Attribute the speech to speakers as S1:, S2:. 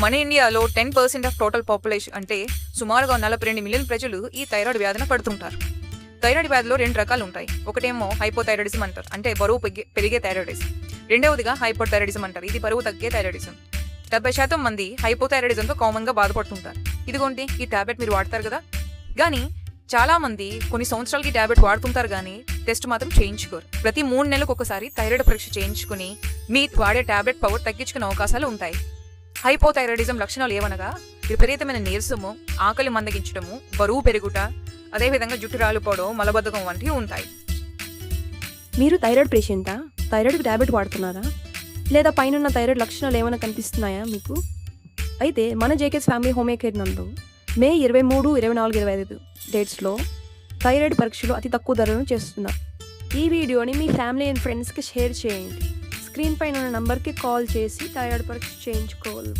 S1: మన ఇండియాలో ten percent of total population అంటే సుమారుగా నలభై రెండు మిలియన్ ప్రజలు ఈ థైరాయిడ్ వ్యాధిన పడుతుంటారు. థైరాయిడ్ వ్యాధిలో రెండు రకాలు ఉంటాయి. ఒకటేమో హైపోథైరాయిడిజం అంటారు. అంటే బరువు పెరిగే పెరిగే థైరాయిడిజం. రెండవదిగా హైపోథైరాయిడిజం అంటారు. ఇది బరువు తగ్గే థైరాయిడిజం. డెబ్బై శాతం మంది హైపోథైరాయిడిజంతో కామన్గా బాధపడుతుంటారు. ఇదిగోండి ఈ టాబ్లెట్ మీరు వాడతారు కదా? కానీ చాలా మంది కొన్ని సంవత్సరాలకి ట్యాబ్లెట్ వాడుతుంటారు కానీ టెస్ట్ మాత్రం చేయించుకోరు. ప్రతి మూడు నెలలకు ఒకసారి థైరాయిడ్ పరీక్ష చేయించుకుని మీ వాడే టాబ్లెట్ పవర్ తగ్గించుకునే అవకాశాలు ఉంటాయి. హైపోథైరాయిడిజం లక్షణాలు ఏవనగా విపరీతమైన నీరసము ఆకలి మందగించడము బరువు పెరుగుట అదేవిధంగా జుట్టు రాలిపోవడం మలబద్ధకం వంటివి ఉంటాయి.
S2: మీరు థైరాయిడ్ పేషెంటా థైరాయిడ్కి ట్యాబ్లెట్ వాడుతున్నారా? లేదా పైన థైరాయిడ్ లక్షణాలు ఏమైనా కనిపిస్తున్నాయా మీకు? అయితే మన జేకేస్ ఫ్యామిలీ హోమ్ కేర్ నందు మే ఇరవై మూడు ఇరవై నాలుగు ఇరవై ఐదు డేట్స్లో థైరాయిడ్ పరీక్షలు అతి తక్కువ ధరలను చేస్తున్నారు. ఈ వీడియోని మీ ఫ్యామిలీ అండ్ ఫ్రెండ్స్కి షేర్ చేయండి. స్క్రీన్ పైన ఉన్న నంబర్కి కాల్ చేసి థైరాయిడ్ పరీక్ష చేయించుకోవాలి.